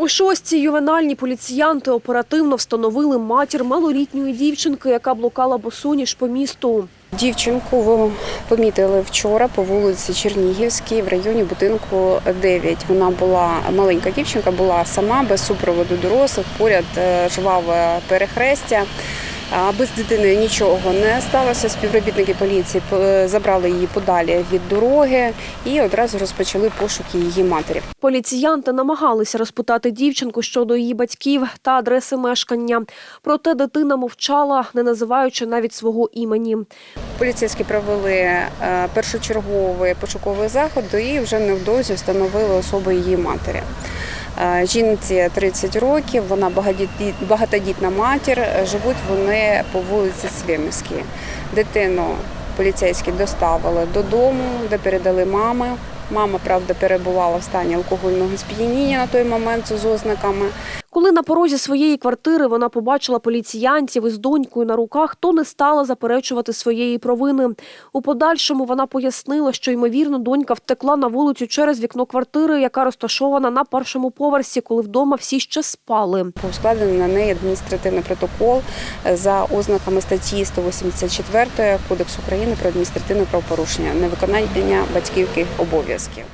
У шостій ювенальні поліціянти оперативно встановили матір малолітньої дівчинки, яка блукала босоніж по місту. Дівчинку помітили вчора по вулиці Чернігівській в районі будинку 9. Вона була маленька дівчинка, була сама без супроводу дорослих. Поряд е, жваве перехрестя. А Без дитини нічого не сталося. Співробітники поліції забрали її подалі від дороги і одразу розпочали пошуки її матері. Поліціянти намагалися розпитати дівчинку щодо її батьків та адреси мешкання. Проте дитина мовчала, не називаючи навіть свого імені. Поліцейські провели е, першочерговий пошуковий заход і вже невдовзі встановили особу її матері. Е, Жінці 30 років, вона багатодітна матір. е, Живуть вони по вулиці Свемівській. Дитину поліцейські доставили додому, де передали мами. Мама, правда, перебувала в стані алкогольного сп'яніння на той момент з ознаками. Коли на порозі своєї квартири вона побачила поліціянтів із донькою на руках, то не стала заперечувати своєї провини. У подальшому вона пояснила, що ймовірно донька втекла на вулицю через вікно квартири, яка розташована на першому поверсі, коли вдома всі ще спали. Складений на неї адміністративний протокол е, за ознаками статті 184 Кодексу України про адміністративне правопорушення невиконання батьківських обов'язків.